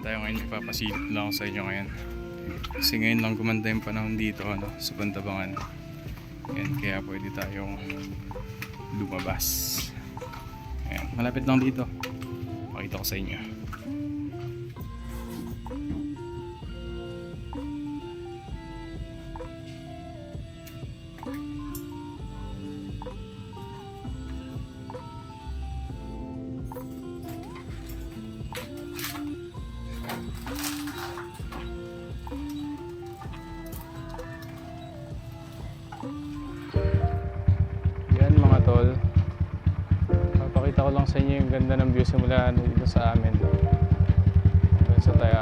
saan tayo ngayon. Ipapasilip lang ako sa inyo ngayon. Kasi ngayon lang gumanda yung panahon dito ano, sa Pantabangan yan, kaya pwede tayong lumabas. Ayan, malapit lang dito. Makita ko sa inyo. tol. Papakita ko lang sa inyo yung ganda ng view simula dito sa amin. Doon sa tayo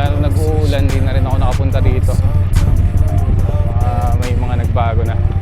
mula nung nag-uulan, hindi na rin ako nakapunta dito. Uh, may mga nagbago na.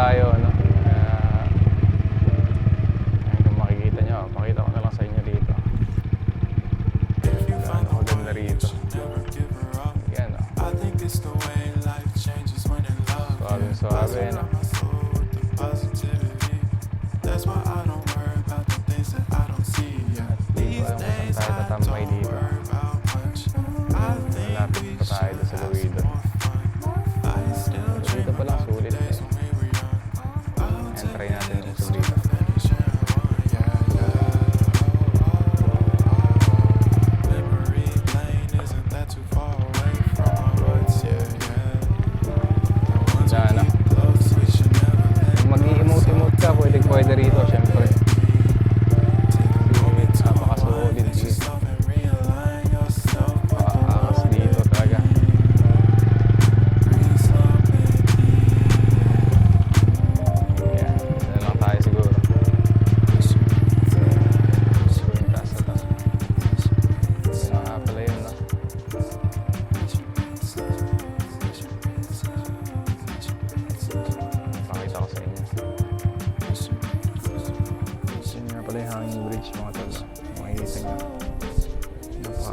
tayo ano? Uh, kung makikita nyo pakita ko na lang sa inyo dito. Ano maganda rito. Yan o suabe suabe ano That's why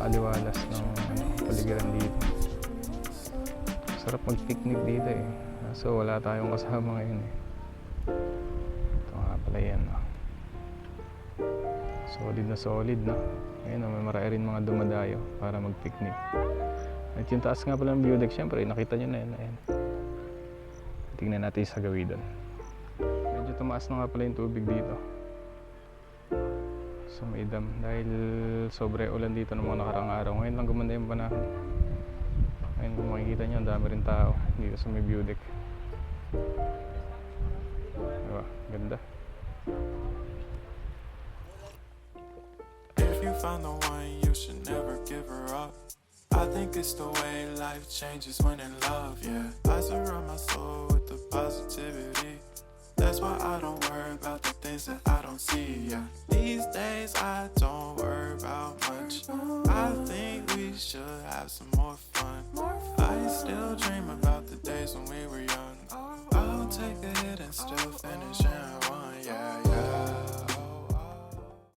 Napakaaliwalas ng paligiran dito. Sarap mag-picnic dito eh. So wala tayong kasama ngayon eh. Ito nga pala yan. No? Solid na solid no. Ayun, no, may marami rin mga dumadayo para mag-picnic. At yung taas nga pala ng view deck, syempre, nakita nyo na yan. Ayan. Tingnan natin sa gawin Medyo tumaas na nga pala yung tubig dito. Sa may. Dahil sobre ulan dito ng mga nakarang araw. Ngayon lang gumanda yung panahon. Ngayon kung makikita nyo, ang dami rin tao dito sa may view deck. Diba? Ganda. If you find the one, you should never give her up. I think it's the way life changes when in love, yeah. I surround my soul with the positivity. That's why I don't worry about the things that I don't see, yeah. These days I don't worry about much. I think we should have some more fun. I still dream about the days when we were young. I'll take a hit and still finish and run, yeah, yeah.